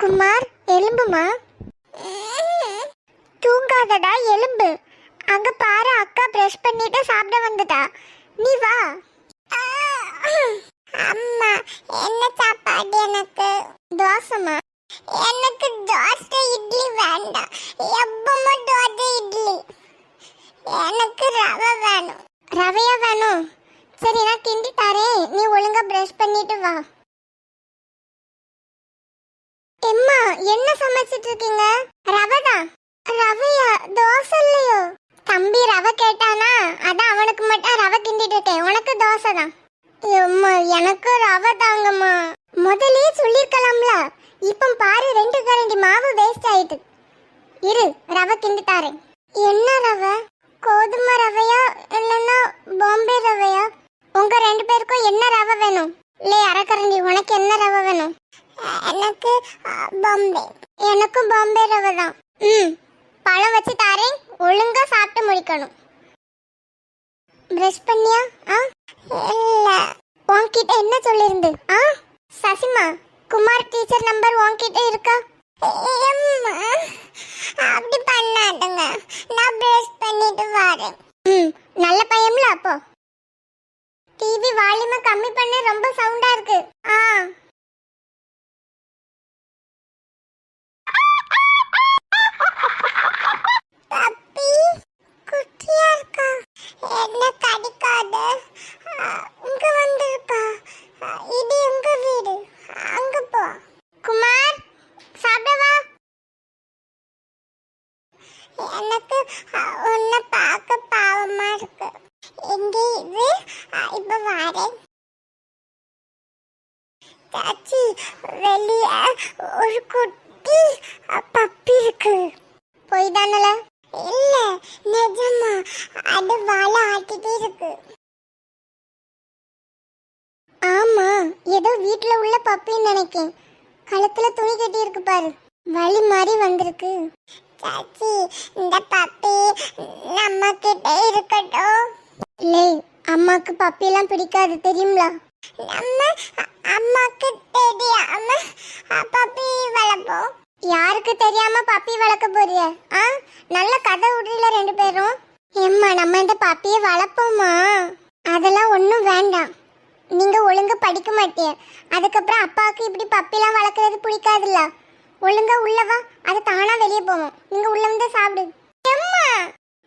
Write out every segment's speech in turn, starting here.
குமார் எலும்புமா? தூங்காதடா எலும்பு. அங்க பாரு அக்கா பிரஷ் பண்ணிட்டு சாப்பிட வந்துட்டா. நீ வா. அம்மா என்ன சாப்பாடு எனக்கு? தோசைமா எனக்கு தோசை இட்லி வேண்டாம். எப்பமா தோசை இட்லி. எனக்கு ரவை வேணும். ரவையா வேணும்? சரி நான் கிண்டி தரேன். நீ ஒழுங்கா பிரஷ் பண்ணிட்டு வா. என்ன சமைச்சிட்டு இருக்கீங்க ரவை தான் ரவையா? தோசை இல்லையோ? தம்பி ரவை கேட்டானா? அதான் அவனுக்கு மட்டும் ரவை கிண்டிட்டு இருக்கேன் உனக்கு தோசை தான். எம்மா எனக்கு ரவை தாங்கம்மா. முதலே சொல்லிருக்கலாம்ல. இப்போ பாரு ரெண்டு கரண்டி மாவு வேஸ்ட் ஆயிட்டு. இரு ரவை கிண்டி தாரேன். என்ன ரவை? கோதுமை ரவையா? இல்லைன்னா பாம்பே ரவையா? உங்க ரெண்டு பேருக்கும் என்ன ரவை வேணும்? இல்லை அரைக்கரண்டி உனக்கு என்ன ரவை வேணும்? எனக்கு பாம்பே. எனக்கும் பாம்பே ரவை தான். ம். பழம் வச்சு தாரேன். ஒழுங்கா சாப்பிட்டு முடிக்கணும். பிரஷ் பண்ணியா? ஆ? இல்ல. உன்கிட்ட என்ன சொல்லிருந்து? ஆ? சசிமா குமார் டீச்சர் நம்பர் உன்கிட்ட இருக்கா? அப்படி பண்ணாதுங்க. நான் பிரஷ் பண்ணிட்டு வரேன் ம் நல்ல பையன்ல அப்போ டிவி வால்யூமை கம்மி பண்ண ரொம்ப சவுண்டா இருக்கு ஆ பப்பி குட்டியா இருக்கா என்ன கடிக்காத இங்க வந்திருக்கா இது எங்க வீடு அங்க போ குமார் சாப்பிடவா எனக்கு உன்னை பார்க்க பாவமா இருக்கு எங்க இது இப்போ வரேன் தாச்சி வெளிய ஒரு குட்டி பப்பி இருக்கு. போய் தானல இல்ல நிஜமா அது வாழை ஆட்டிட்டே இருக்கு. ஆமா ஏதோ வீட்ல உள்ள பப்பின்னு நினைக்கேன். கழுத்துல துணி கட்டி இருக்கு பாரு. வலி மாதிரி வந்திருக்கு. சாச்சி இந்த பப்பி நம்ம கிட்ட இருக்கட்டும். லே அம்மாக்கு பப்பி எல்லாம் பிடிக்காது தெரியுங்களா நம்ம அம்மாக்கு தெரியாம பப்பி வளர்ப்போம் யாருக்கு தெரியாம பப்பி வளர்க்க போறிய? ஆ? நல்ல கதை விடுறீல ரெண்டு பேரும். ஏம்மா நம்ம இந்த பப்பியை வளர்ப்போமா? அதெல்லாம் ஒன்றும் வேண்டாம். நீங்க ஒழுங்கா படிக்க மாட்டீங்க அதுக்கப்புறம் அப்பாவுக்கு இப்படி பப்பிலாம் வளர்க்குறது பிடிக்காதுல்ல? ஒழுங்கா உள்ளவா அது தானா வெளியே போவோம் நீங்க உள்ள வந்து சாப்பிடு.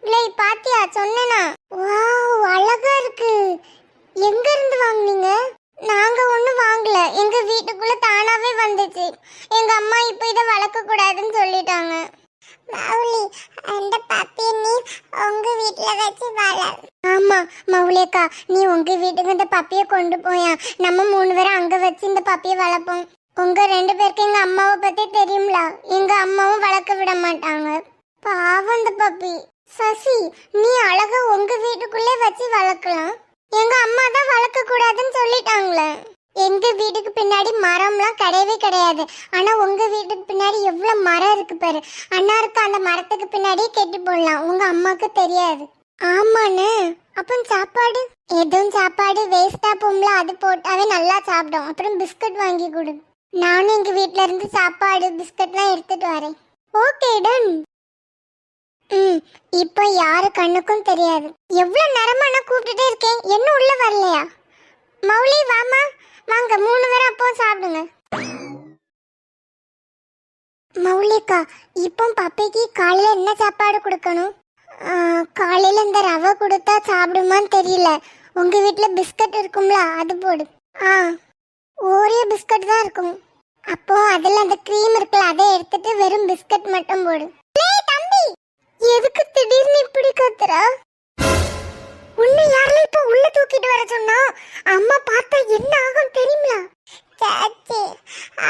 இல்லை பாத்தியா சொன்னேனா? வாவ் அழகா இருக்கு. எங்க இருந்து வாங்குனீங்க? நாங்க ஒண்ணும் வாங்கல. எங்க வீட்டுக்குள்ள தானாவே வந்துச்சு. எங்க அம்மா இப்போ இதை வளர்க்க கூடாதுன்னு சொல்லிட்டாங்க. மௌலி அந்த பாப்பி நீ உங்க வீட்டுல வச்சு வள ஆமா மௌலி நீ உங்க வீட்டுக்கு இந்த பப்பியை கொண்டு போயா. நம்ம மூணு பேரும் அங்க வச்சு இந்த பப்பியை வளர்ப்போம். உங்க ரெண்டு பேருக்கு எங்க அம்மாவை பத்தி தெரியும்ல? எங்க அம்மாவும் வளர்க்க விட மாட்டாங்க. பாவம் இந்த பப்பி. சசி நீ அழகா உங்க வீட்டுக்குள்ளே வச்சு வளர்க்கலாம். எங்க அம்மா தான் வளர்க்க கூடாதுன்னு சொல்லிட்டாங்களே. எங்க வீட்டுக்கு பின்னாடி மரம்லாம் கிடையவே கிடையாது. ஆனா உங்க வீட்டுக்கு பின்னாடி எவ்வளவு மரம் இருக்கு பாரு. அண்ணா இருக்க அந்த மரத்துக்கு பின்னாடியே கெட்டி போடலாம். உங்க அம்மாக்கு தெரியாது. ஆமாண்ணே. அப்புறம் சாப்பாடு? எதுவும் சாப்பாடு வேஸ்டா போம்ல அது போட்டாவே நல்லா சாப்பிடும். அப்புறம் பிஸ்கட் வாங்கி கொடு. நானும் எங்க வீட்ல இருந்து சாப்பாடு பிஸ்கட்லாம் எடுத்துட்டு வரேன். ஓகே டன் ம் இப்போ யாரு கண்ணுக்கும் தெரியாது. எவ்வளவு நேரமா நான் கூப்பிட்டுட்டே இருக்கேன்? என்ன உள்ள வரலையா? மௌலி வாமா. வாங்க மூணு பேரும் அப்போ சாப்பிடுங்க. மௌலிக்கா இப்போ பப்பைக்கு காலையில என்ன சாப்பாடு கொடுக்கணும்? ஆ, காலையில இந்த ரவை கொடுத்தா சாப்பிடுமான்னு தெரியல. உங்க வீட்ல பிஸ்கட் இருக்கும்ல அது போடு. ஆ ஒரே பிஸ்கட் தான் இருக்கும். அப்போ அதில் அந்த க்ரீம் இருக்குல்ல அதை எடுத்துட்டு வெறும் பிஸ்கட் மட்டும் போடு. எதுக்கு திடீர்னு இப்படி கத்துற? உன்னை யாரெல்லாம் இப்ப உள்ள தூக்கிட்டு வர சொன்னா? அம்மா பார்த்தா என்ன ஆகும் தெரியுமா சாச்சி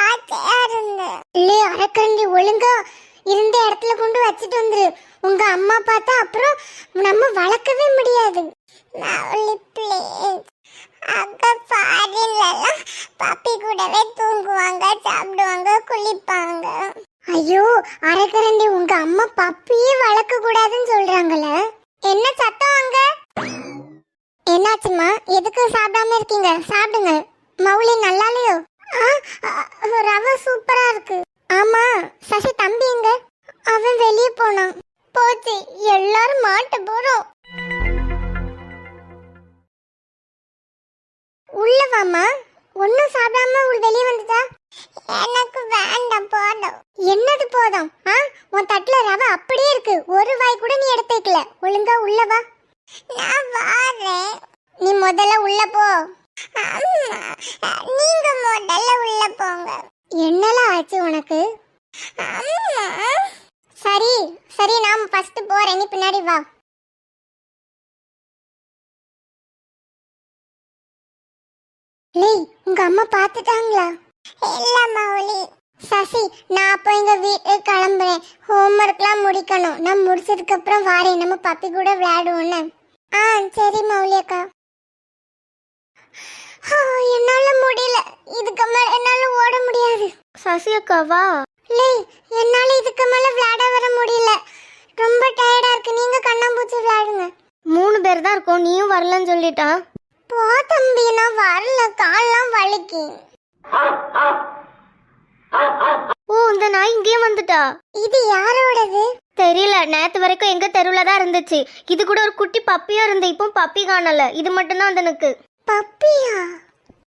ஆச்சையா இருந்த. இல்ல அரக்கண்டி ஒழுங்கா இருந்த இடத்துல கொண்டு வச்சுட்டு வந்துரு. உங்க அம்மா பார்த்தா அப்புறம் நம்ம வளர்க்கவே முடியாது. மௌலி அக்கா ஃபாரின்லலாம் பப்பி கூடவே தூங்குவாங்க சாப்பிடுவாங்க குளிப்பாங்க. ஐயோ அரக்கரண்டி உங்க அம்மா பப்பியே வளர்க்க கூடாதுன்னு சொல்றாங்கல்ல. என்ன சத்தம் அங்க? என்னாச்சுமா எதுக்கு சாப்பிடாம இருக்கீங்க? சாப்பிடுங்க மௌலி நல்லா இல்லையோ ஆ, ரவை சூப்பரா இருக்கு. ஆமா சசி தம்பி எங்க? அவன் வெளியே போனான். என்னது ஆ உன் தட்டுல ரவை அப்படியே இருக்கு. ஒரு வாய் கூட நீ எடுத்து வைக்கல ஒழுங்கா உள்ள வா. நான் வாரேன். நீ முதல்ல உள்ள போ. நீங்க முதல்ல உள்ள போங்க. என்னலாம் ஆச்சு உனக்கு? சரி சரி நான் ஃபர்ஸ்ட் போறேன். நீ பின்னாடி வா. லேய் உங்க அம்மா பார்த்துட்டாங்களா? இல்ல மௌலி. சசி நான் அப்போ எங்க வீட்டுக்கு கிளம்புறேன். ஹோம்ஒர்க்லாம் முடிக்கணும். நான் முடிச்சதுக்கு அப்புறம் வாரேன். நம்ம பப்பி கூட விளையாடுவோம்னு. ஆ சரி மௌலி அக்கா ஆ, என்னால முடியல. இதுக்கு மேல என்னால ஓட முடியாது. சசி அக்காவா லேய் என்னால இதுக்கு மேல விளையாட வர முடியல. ரொம்ப டயர்டா இருக்கு. நீங்க கண்ணாம்பூச்சி விளையாடுங்க. மூணு பேர் தான் இருக்கோம். நீயும் வரலன்னு சொல்லிட்டா? போ தம்பி. நான் வரல. கால்லாம் வலிக்கு. ஓ இந்த நாய் இங்கேயும் வந்துட்டா? இது யாரோடது? தெரியல நேத்து வரைக்கும் எங்க தெருவுல தான் இருந்துச்சு. இது கூட ஒரு குட்டி பப்பியும் இருந்து இப்போ பப்பி காணல. இது மட்டும்தான் அந்த எனக்கு பப்பியா?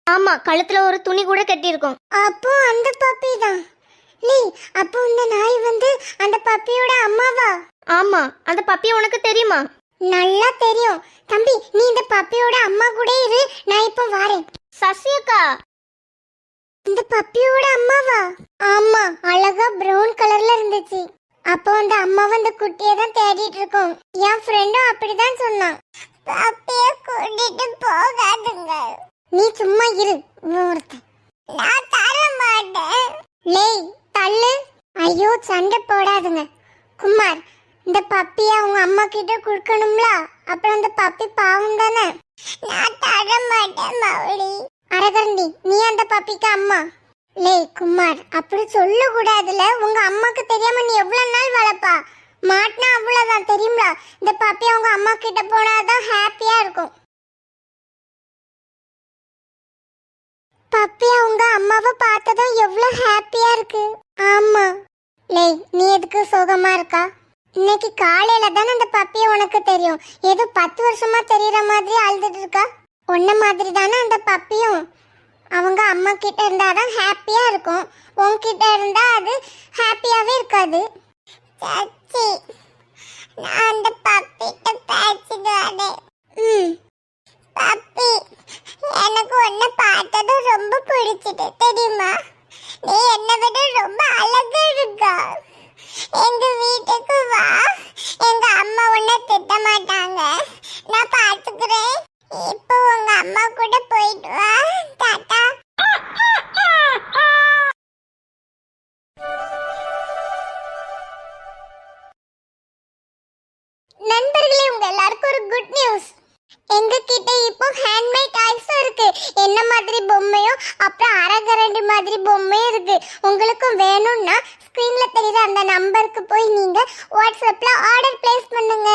ஆமா கழுத்துல ஒரு துணி கூட கட்டியிருக்கோம். அப்போ அந்த பப்பி தான். லேய் அப்போ இந்த நாய் வந்து அந்த பப்பியோட அம்மாவா? ஆமா அந்த பப்பி உனக்கு தெரியுமா? நல்லா தெரியும். தம்பி நீ இந்த பப்பியோட அம்மா கூட இரு. நான் இப்போ வரேன். சசி அக்கா இந்த பப்பியோட அம்மாவா? ஆமா அழகா பிரவுன் கலர்ல இருந்துச்சு. அப்போ அந்த அம்மா வந்து குட்டியை தான் தேடிட்டு இருக்கோம். என் ஃப்ரெண்டும் அப்படிதான் சொன்னான். பப்பிய கூட்டிட்டு போகாதுங்க. நீ சும்மா இரு ஒருத்தன். நான் தர மாட்டேன். லேய் தள்ளு. ஐயோ சண்டை போடாதுங்க. குமார் இந்த பப்பிய அவங்க அம்மா கிட்ட கொடுக்கணும்ல? அப்புறம் அந்த பப்பி பாவம் தானே? நான் தர மாட்டேன் மௌலி. அரகண்டி நீ அந்த பப்பிக்கு அம்மா. லேய் குமார் அப்படி சொல்ல கூடாதுல உங்க அம்மாக்கு தெரியாம நீ எவ்வளவு நாள் வளர்ப்பா மாட்டினா அவ்வளவுதான் தெரியும்ல? இந்த பாப்பி அவங்க அம்மா கிட்ட போனாதான் ஹாப்பியா இருக்கும். பப்பி அவங்க அம்மாவை பார்த்ததும் எவ்வளவு ஹாப்பியா இருக்கு. ஆமா. லேய் நீ எதுக்கு சோகமா இருக்கா? இன்னைக்கு காலையில தானே அந்த பப்பிய உனக்கு தெரியும். ஏதோ பத்து வருஷமா தெரியற மாதிரி அழுதுட்டு இருக்கா? உன்ன மாதிரி தானே அந்த பப்பியும். அவங்க அம்மா கிட்ட இருந்தாதான் ஹாப்பியாக இருக்கும். உன்கிட்ட இருந்தால் அது ஹாப்பியாகவே இருக்காது. நான் அந்த உங்களுக்கும் வேணும்னா ஸ்க்ரீன்ல தெரியுற அந்த நம்பருக்கு போய் நீங்க வாட்ஸ்அப்ல ஆர்டர் பிளேஸ் பண்ணுங்க.